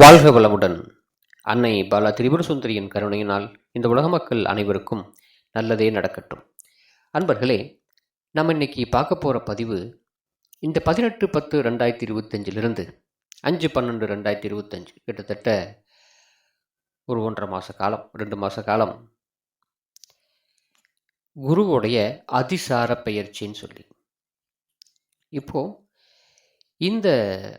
வாழ்க வளமுடன். அன்னை பாலா திரிபுர சுந்தரியின் கருணையினால் இந்த உலக மக்கள் அனைவருக்கும் நல்லதே நடக்கட்டும். அன்பர்களே நம்ம இன்னைக்கு பார்க்க போகிற பதிவு இந்த பதினெட்டு பத்து ரெண்டாயிரத்தி இருபத்தஞ்சிலிருந்து அஞ்சு பன்னெண்டு ரெண்டாயிரத்தி இருபத்தஞ்சு கிட்டத்தட்ட ஒரு ஒன்றரை மாத காலம் ரெண்டு மாத காலம். குருவுடைய அதிசார பெயர்ச்சின்னு சொல்லி. இப்போது இந்த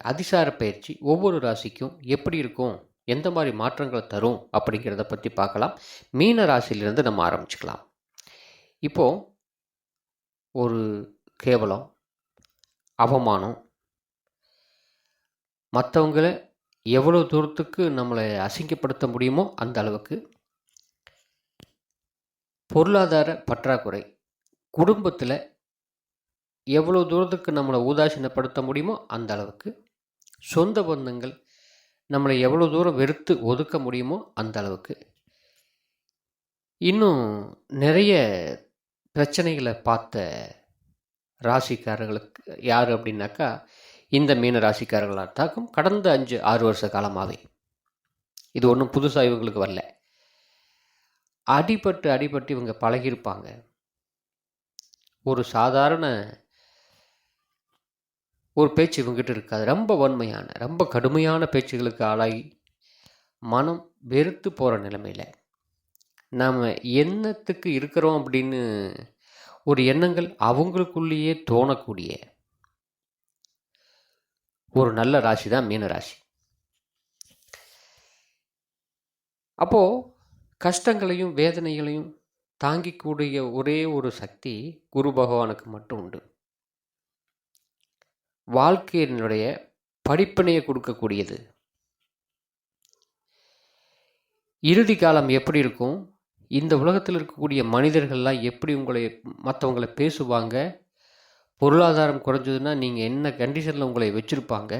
அதிசார பயிற்சி ஒவ்வொரு ராசிக்கும் எப்படி இருக்கும்? எந்த மாதிரி மாற்றங்களை தரும்? அப்படிங்கிறத பற்றி பார்க்கலாம். மீன ராசியிலிருந்து நம்ம ஆரம்பிச்சுக்கலாம். இப்போது ஒரு கேவலம் அவமானம் மற்றவங்களை எவ்வளோ தூரத்துக்கு நம்மளை அசிங்கப்படுத்த முடியுமோ அந்த அளவுக்கு பொருளாதார பற்றாக்குறை குடும்பத்தில் எவ்வளோ தூரத்துக்கு நம்மளை உதாசீனப்படுத்த முடியுமோ அந்த அளவுக்கு சொந்த பந்தங்கள் நம்மளை எவ்வளோ தூரம் வெறுத்து ஒதுக்க முடியுமோ அந்த அளவுக்கு. இன்னும் நிறைய பிரச்சனைகளை பார்த்த ராசிக்காரர்களுக்கு யார் அப்படின்னாக்கா இந்த மீன ராசிக்காரர்களாக தாக்கும் கடந்த அஞ்சு ஆறு வருஷ காலமாகவே இது ஒன்றும் புதுசாக இவங்களுக்கு வரல. அடிபட்டு அடிபட்டு இவங்க பழகியிருப்பாங்க. ஒரு சாதாரண ஒரு பேச்சு இவங்ககிட்ட இருக்காது. ரொம்ப வன்மையான ரொம்ப கடுமையான பேச்சுகளுக்கு ஆளாகி மனம் வெறுத்து போகிற நிலைமையில் நாம் எண்ணத்துக்கு இருக்கிறோம் அப்படின்னு ஒரு எண்ணங்கள் அவங்களுக்குள்ளேயே தோணக்கூடிய ஒரு நல்ல ராசி தான் மீன ராசி. அப்போது கஷ்டங்களையும் வேதனைகளையும் தாங்கிக்கூடிய ஒரே ஒரு சக்தி குரு பகவானுக்கு மட்டும் உண்டு. வாழ்க்கையினுடைய படிப்பினையை கொடுக்கக்கூடியது. இறுதி காலம் எப்படி இருக்கும்? இந்த உலகத்தில் இருக்கக்கூடிய மனிதர்கள்லாம் எப்படி உங்களை மற்றவங்களை பேசுவாங்க? பொருளாதாரம் குறைஞ்சதுன்னா நீங்கள் என்ன கண்டிஷனில் உங்களை வச்சுருப்பாங்க?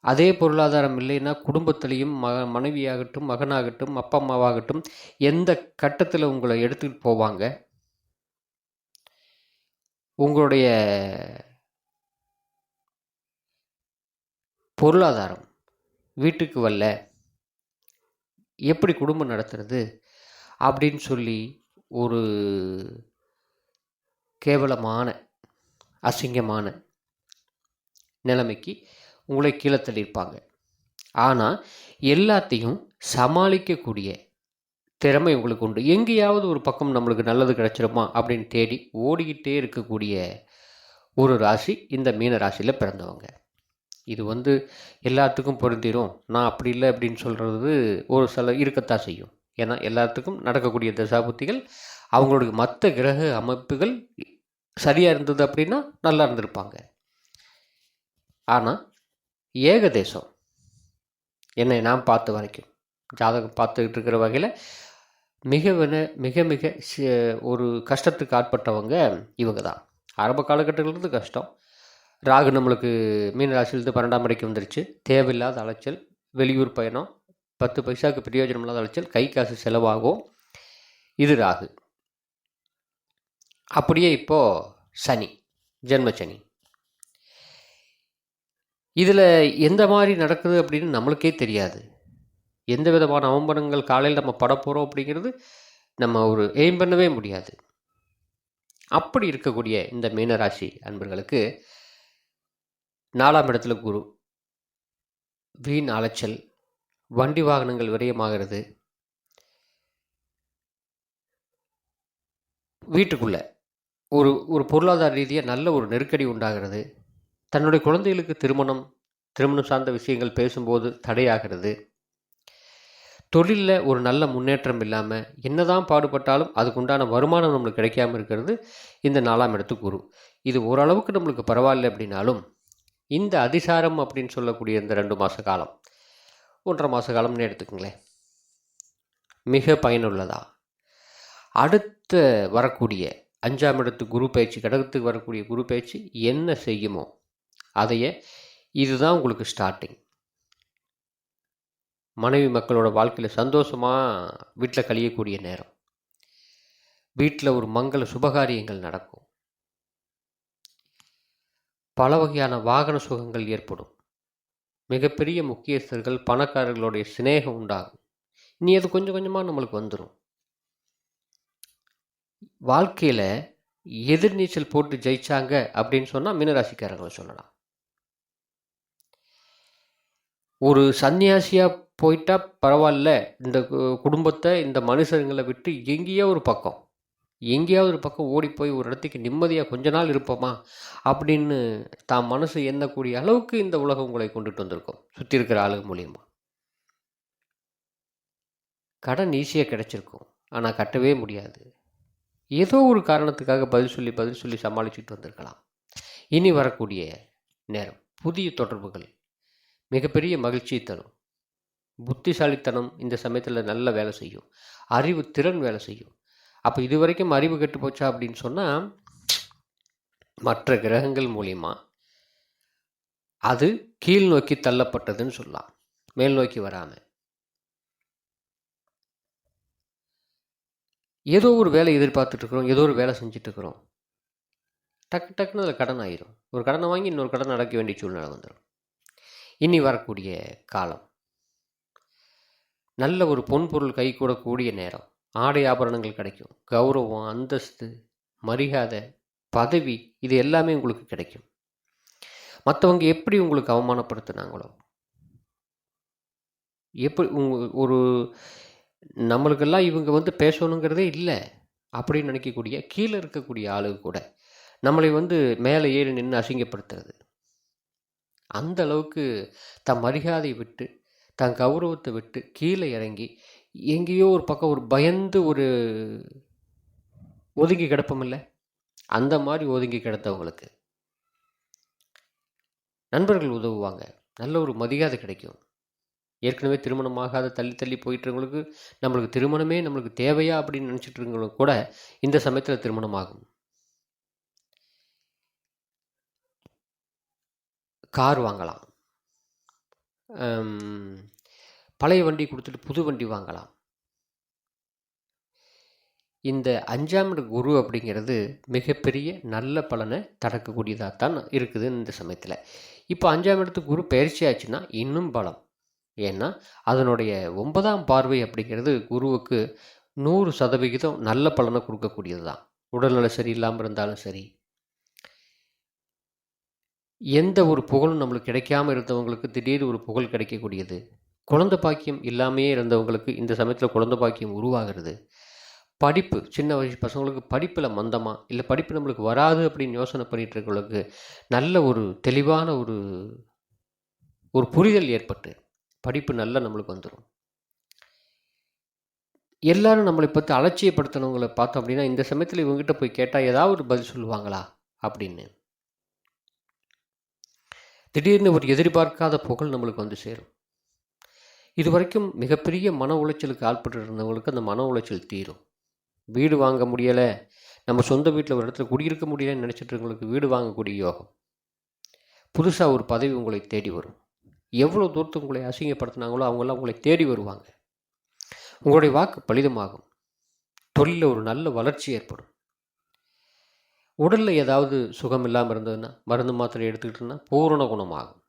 அதே பொருளாதாரம் இல்லைன்னா குடும்பத்திலையும் ம மனைவியாகட்டும் மகனாகட்டும் அப்பா அம்மாவாகட்டும் எந்த கட்டத்தில் உங்களை எடுத்துக்கிட்டு போவாங்க? உங்களுடைய பொருளாதாரம் வீட்டுக்கு வரல. எப்படி குடும்பம் நடத்துறது அப்படின்னு சொல்லி ஒரு கேவலமான அசிங்கமான நிலைமைக்கு உங்களை கீழே தள்ளியிருப்பாங்க. ஆனால் எல்லாத்தையும் சமாளிக்கக்கூடிய திறமை உங்களுக்கு உண்டு. எங்கேயாவது ஒரு பக்கம் நம்மளுக்கு நல்லது கிடைச்சிருமா அப்படின்னு தேடி ஓடிக்கிட்டே இருக்கக்கூடிய ஒரு ராசி இந்த மீன ராசியில் பிறந்தவங்க. இது வந்து எல்லாத்துக்கும் பொருந்திடும் நான் அப்படி இல்லை அப்படின்னு சொல்கிறது ஒரு சில இருக்கத்தான் செய்யும். ஏன்னா எல்லாத்துக்கும் நடக்கக்கூடிய தசாபுத்திகள் அவங்களுடைய மற்ற கிரக அமைப்புகள் சரியாக இருந்தது அப்படின்னா நல்லா இருந்திருப்பாங்க. ஆனால் ஏகதேசம் என்னை நான் பார்த்த வரைக்கும் ஜாதகம் பார்த்துக்கிட்டு இருக்கிற வகையில் மிக மிக மிக ஒரு கஷ்டத்துக்கு ஆட்பட்டவங்க இவங்க தான். ஆரம்ப காலகட்டத்திலிருந்து கஷ்டம். ராகு நம்மளுக்கு மீன ராசியிலிருந்து பன்னெண்டாம் மணிக்கு வந்துருச்சு. தேவையில்லாத அலைச்சல் வெளியூர் பயணம் பத்து பைசாவுக்கு பிரயோஜனம் இல்லாத அலைச்சல் கை காசு செலவாகும். இது ராகு. அப்படியே இப்போது சனி ஜென்ம சனி இதில் எந்த மாதிரி நடக்குது அப்படின்னு நம்மளுக்கே தெரியாது. எந்த விதமான அவம்பனங்கள் காலையில் நம்ம பட போகிறோம் அப்படிங்கிறது நம்ம ஒரு எய்ம் பண்ணவே முடியாது. அப்படி இருக்கக்கூடிய இந்த மீனராசி அன்பர்களுக்கு நாலாம் இடத்துல குரு. வீண் அலைச்சல் வண்டி வாகனங்கள் விரயமாகிறது. வீட்டுக்குள்ள ஒரு ஒரு பொருளாதார ரீதியாக நல்ல ஒரு நெருக்கடி உண்டாகிறது. தன்னுடைய குழந்தைகளுக்கு திருமணம் திருமணம் சார்ந்த விஷயங்கள் பேசும்போது தடையாகிறது. தொழிலில் ஒரு நல்ல முன்னேற்றம் இல்லாமல் என்னதான் பாடுபட்டாலும் அதுக்குண்டான வருமானம் நம்மளுக்கு கிடைக்காம இருக்கிறது இந்த நாலாம் இடத்துக்கு குரு. இது ஓரளவுக்கு நம்மளுக்கு பரவாயில்ல அப்படின்னாலும் இந்த அதிசாரம் அப்படின்னு சொல்லக்கூடிய இந்த ரெண்டு மாத காலம் ஒன்றரை மாத காலம்னு எடுத்துக்கோங்களேன் மிக பயனுள்ளதா? அடுத்த வரக்கூடிய அஞ்சாம் இடத்து குரு பயிற்சி கடகத்துக்கு வரக்கூடிய குரு பயிற்சி என்ன செய்யுமோ அதையே இதுதான் உங்களுக்கு ஸ்டார்டிங் மனைவி மக்களோட வாழ்க்கையில் சந்தோஷமாக வீட்டில் கழியக்கூடிய நேரம். வீட்டில் ஒரு மங்கள சுபகாரியங்கள் நடக்கும். பல வகையான வாகன சுகங்கள் ஏற்படும். மிகப்பெரிய முக்கியஸ்தர்கள் பணக்காரர்களுடைய சிநேகம் உண்டாகும். இனி அது கொஞ்சம் கொஞ்சமாக நம்மளுக்கு வந்துடும் வாழ்க்கையில் எதிர்நீச்சல் போட்டு ஜெயிச்சாங்க அப்படின்னு சொன்னால் மீனராசிக்காரங்களை சொல்லலாம். ஒரு சன்னியாசியாக போயிட்டா பரவாயில்ல. இந்த கு- குடும்பத்தை இந்த மனுஷங்களை விட்டு எங்கேயோ ஒரு பக்கம். எங்கேயாவது ஒரு பக்கம் ஓடி போய் ஒரு இடத்துக்கு நிம்மதியாக கொஞ்ச நாள் இருப்போமா அப்படின்னு தான் மனசு எண்ணக்கூடிய அளவுக்கு இந்த உலகம் உங்களை கொண்டுட்டு வந்திருக்கோம். சுற்றி இருக்கிற ஆளுங்க மூலியமா. கடன் ஈஸியாக கிடச்சிருக்கும். ஆனால் கட்டவே முடியாது. ஏதோ ஒரு காரணத்துக்காக பதில் சொல்லி பதில் சொல்லி சமாளிச்சுட்டு வந்திருக்கலாம். இனி வரக்கூடிய நேரம். புதிய தொடர்புகள் மிகப்பெரிய மகிழ்ச்சியை தரும். புத்திசாலித்தனம் இந்த சமயத்தில் நல்ல வேலை செய்யும். அறிவு திறன் வேலை செய்யும். அப்போ இது வரைக்கும் அறிவு கெட்டு போச்சா அப்படின்னு சொன்னால் மற்ற கிரகங்கள் மூலிமா அது கீழ் நோக்கி தள்ளப்பட்டதுன்னு சொல்லலாம். மேல் நோக்கி வராமல் ஏதோ ஒரு வேலை எதிர்பார்த்துட்டு இருக்கிறோம் ஏதோ ஒரு வேலை செஞ்சுட்டு இருக்கிறோம். டக்கு டக்குன்னு அதில் கடன் ஆயிரும். ஒரு கடனை வாங்கி இன்னொரு கடன் அடக்க வேண்டிய சூழ்நிலை வந்துடும் இனி வரக்கூடிய காலம். நல்ல ஒரு பொன் பொருள் கை கூடக்கூடிய நேரம். ஆடை ஆபரணங்கள் கிடைக்கும். கௌரவம் அந்தஸ்து மரியாதை பதவி இது எல்லாமே உங்களுக்கு கிடைக்கும். மற்றவங்க எப்படி உங்களுக்கு அவமானப்படுத்துனாங்களோ? எப்படி உங்க ஒரு நம்மளுக்கெல்லாம் இவங்க வந்து பேசணுங்கிறதே இல்லை. அப்படின்னு நினைக்கக்கூடிய கீழே இருக்கக்கூடிய ஆளு கூட நம்மளை வந்து மேலே ஏறி நின்று அசிங்கப்படுத்துறது. அந்த அளவுக்கு தன் மரியாதை விட்டு தன் கௌரவத்தை விட்டு கீழே இறங்கி எங்கேயோ ஒரு பக்கம் ஒரு பயந்து ஒரு ஒதுங்கி கிடப்போமில்ல அந்த மாதிரி ஒதுங்கி கிடந்தவங்களுக்கு நண்பர்கள் உதவுவாங்க. நல்ல ஒரு மரியாதை கிடைக்கும். ஏற்கனவே திருமணமாகாத தள்ளி தள்ளி போயிட்டுறவங்களுக்கு நம்மளுக்கு திருமணமே நம்மளுக்கு தேவையா அப்படின்னு நினச்சிட்டு இருக்கவங்களுக்கு கூட இந்த சமயத்தில் திருமணம் ஆகும் கார் வாங்கலாம். பழைய வண்டி கொடுத்துட்டு புது வண்டி வாங்கலாம். இந்த அஞ்சாம் குரு அப்படிங்கிறது மிகப்பெரிய நல்ல பலனை தடக்கக்கூடியதாக தான் இருக்குது இந்த சமயத்தில். இப்போ அஞ்சாம் இடத்துக்கு குரு பயிற்சி ஆச்சுன்னா இன்னும் பலம். ஏன்னா அதனுடைய ஒன்பதாம் பார்வை அப்படிங்கிறது குருவுக்கு நூறு சதவிகிதம் நல்ல பலனை கொடுக்கக்கூடியது தான் உடல்நல சரியில்லாமல் இருந்தாலும் சரி. எந்த ஒரு புகழும் நம்மளுக்கு கிடைக்காம இருந்தவங்களுக்கு திடீர்னு ஒரு புகழ் கிடைக்கக்கூடியது. குழந்தை பாக்கியம் இல்லாமையே இருந்தவங்களுக்கு இந்த சமயத்தில் குழந்தை பாக்கியம் உருவாகிறது. படிப்பு சின்ன வயசு பசங்களுக்கு படிப்பில் மந்தமாக இல்லை படிப்பு நம்மளுக்கு வராது அப்படின்னு யோசனை பண்ணிட்டு இருக்கவங்களுக்கு நல்ல ஒரு தெளிவான ஒரு ஒரு புரிதல் ஏற்பட்டு படிப்பு நல்லா நம்மளுக்கு வந்துடும் எல்லாரும் நம்மளை பற்றி அலட்சியப்படுத்தினவங்களை பார்த்தோம் அப்படின்னா இந்த சமயத்தில் இவங்ககிட்ட போய் கேட்டால் ஏதாவது ஒரு பதில் சொல்லுவாங்களா? அப்படின்னு. திடீர்னு ஒரு எதிர்பார்க்காத புகழ் நம்மளுக்கு வந்து சேரும். இது வரைக்கும் மிகப்பெரிய மன உளைச்சலுக்கு ஆட்பட்டு இருந்தவங்களுக்கு அந்த மன உளைச்சல் தீரும். வீடு வாங்க முடியலை. நம்ம சொந்த வீட்டில் ஒரு இடத்துல குடியிருக்க முடியலைன்னு நினச்சிட்டு இருக்கவங்களுக்கு வீடு வாங்கக்கூடிய யோகம். புதுசாக ஒரு பதவி உங்களை தேடி வரும். எவ்வளோ தூரத்துக்கு உங்களை அசிங்கப்படுத்தினாங்களோ அவங்களாம் உங்களை தேடி வருவாங்க. உங்களுடைய வாக்கு பலிதமாகும். தொழிலில் ஒரு நல்ல வளர்ச்சி ஏற்படும். உடலில் ஏதாவது சுகம் இல்லாமல் இருந்ததுன்னா மருந்து மாத்திரை எடுத்துக்கிட்டோன்னா பூரண குணமாகும்.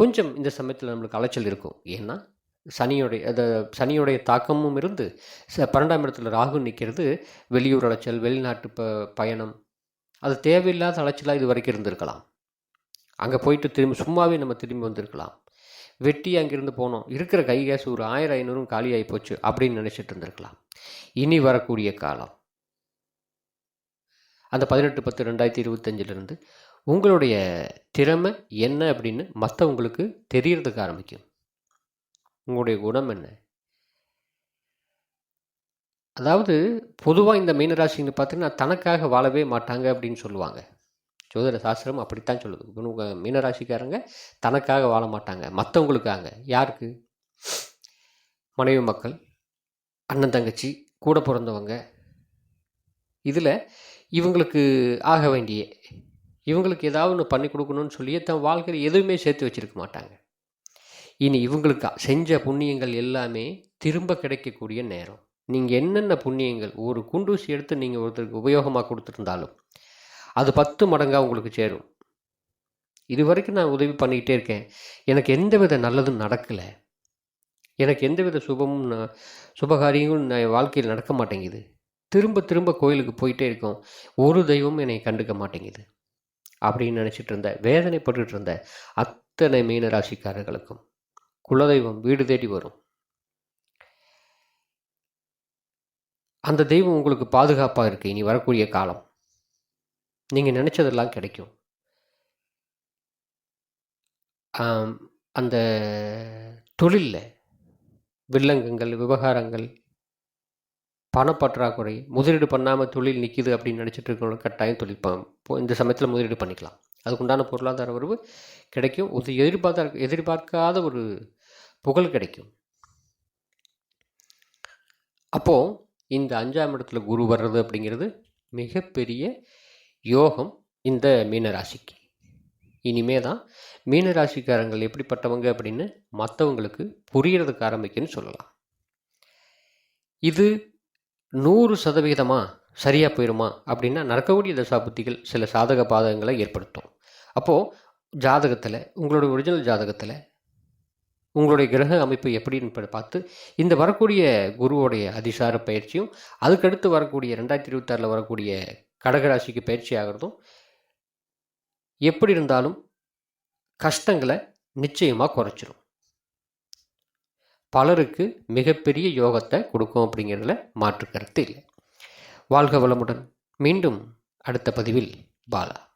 கொஞ்சம் இந்த சமயத்தில் நம்மளுக்கு அலைச்சல் இருக்கும். ஏன்னா சனியோடைய அந்த சனியோடைய தாக்கமும் இருந்து ச பன்னெண்டாம் இடத்துல ராகு நிற்கிறது வெளியூர் அலைச்சல் வெளிநாட்டு ப பயணம் அது தேவையில்லாத அலைச்சலாக இது வரைக்கும் இருந்திருக்கலாம். அங்கே போயிட்டு திரும்பி சும்மாவே நம்ம திரும்பி வந்திருக்கலாம். வெட்டி அங்கேருந்து போனோம். இருக்கிற கை கேஸ் ஒரு ஆயிரம் ஐநூறும் காலியாகி போச்சு அப்படின்னு நினச்சிட்டு இருந்திருக்கலாம். இனி வரக்கூடிய காலம். அந்த பதினெட்டு பத்து ரெண்டாயிரத்தி இருபத்தஞ்சிலிருந்து உங்களுடைய திறமை என்ன அப்படின்னு மற்றவங்களுக்கு தெரியறதுக்கு ஆரம்பிக்கும். உங்களுடைய குணம் என்ன? அதாவது பொதுவாக இந்த மீனராசின்னு பார்த்தீங்கன்னா தனக்காக வாழவே மாட்டாங்க அப்படின்னு சொல்லுவாங்க. ஜோதிட சாஸ்திரம் அப்படித்தான் சொல்லுது. உங்கள் மீனராசிக்காரங்க தனக்காக வாழ மாட்டாங்க. மற்றவங்களுக்காக யாருக்கு? மனைவி மக்கள் அண்ணன் தங்கச்சி கூட பிறந்தவங்க. இதில் இவங்களுக்கு ஆக வேண்டிய இவங்களுக்கு ஏதாவது ஒன்று பண்ணி கொடுக்கணும்னு சொல்லி தன் வாழ்க்கையில் எதுவுமே சேர்த்து வச்சிருக்க மாட்டாங்க. இனி இவங்களுக்கு செஞ்ச புண்ணியங்கள் எல்லாமே திரும்ப கிடைக்கக்கூடிய நேரம். நீங்கள் என்னென்ன புண்ணியங்கள் ஒரு குண்டூசி எடுத்து நீங்கள் ஒருத்தருக்கு உபயோகமாக கொடுத்துருந்தாலும் அது பத்து மடங்காக உங்களுக்கு சேரும். இது வரைக்கும் நான் உதவி பண்ணிக்கிட்டே இருக்கேன். எனக்கு எந்தவித நல்லதும் நடக்கலை. எனக்கு எந்தவித சுபமும் சுபகாரியங்களும் நான் என் வாழ்க்கையில் நடக்க மாட்டேங்குது. திரும்ப திரும்ப கோயிலுக்கு போயிட்டே இருக்கோம். ஒரு தெய்வமும் என்னை கண்டுக்க மாட்டேங்குது. அப்படின்னு நினச்சிட்டு இருந்த வேதனைப்பட்டுட்டு இருந்த அத்தனை மீன ராசிக்காரர்களுக்கும் குலதெய்வம் வீடு தேடி வரும். அந்த தெய்வம் உங்களுக்கு பாதுகாப்பாக இருக்குது இனி வரக்கூடிய காலம். நீங்கள் நினச்சதெல்லாம் கிடைக்கும். அந்த தொழிலில் வில்லங்கங்கள் விவகாரங்கள் பணப்பற்றாக்குறை முதலீடு பண்ணாமல் தொழில் நிற்கிது அப்படின்னு நினச்சிட்டு இருக்கிறவங்க கட்டாயம் தொழில் இப்போ இந்த சமயத்தில் முதலீடு பண்ணிக்கலாம். அதுக்குண்டான பொருளாதார உறவு கிடைக்கும். ஒரு எதிர்பார்த்த எதிர்பார்க்காத ஒரு புகழ் கிடைக்கும். அப்போது இந்த அஞ்சாம் இடத்துல குரு வர்றது அப்படிங்கிறது மிகப்பெரிய யோகம் இந்த மீனராசிக்கு. இனிமே தான் மீனராசிக்காரங்கள் எப்படிப்பட்டவங்க அப்படின்னு மற்றவங்களுக்கு புரியறதுக்கு ஆரம்பிக்குன்னு சொல்லலாம். இது நூறு சதவீதமாக சரியாக போயிடுமா அப்படின்னா நடக்கக்கூடிய தசாபுத்திகள் சில சாதக பாதகங்களை ஏற்படுத்தும். அப்போது ஜாதகத்தில் உங்களுடைய ஒரிஜினல் ஜாதகத்தில் உங்களுடைய கிரக அமைப்பு எப்படின்னு பார்த்து இந்த வரக்கூடிய குருவோடைய அதிசார பயிற்சியும் அதுக்கடுத்து வரக்கூடிய ரெண்டாயிரத்தி இருபத்தாறில் வரக்கூடிய கடகராசிக்கு பயிற்சி ஆகிறதும் எப்படி இருந்தாலும் கஷ்டங்களை நிச்சயமாக குறைச்சிரும். பலருக்கு மிகப்பெரிய யோகத்தை கொடுக்கும் அப்படிங்கிறதுல மாற்று கருத்து இல்லை. வாழ்க வளமுடன். மீண்டும் அடுத்த பதிவில் பாலா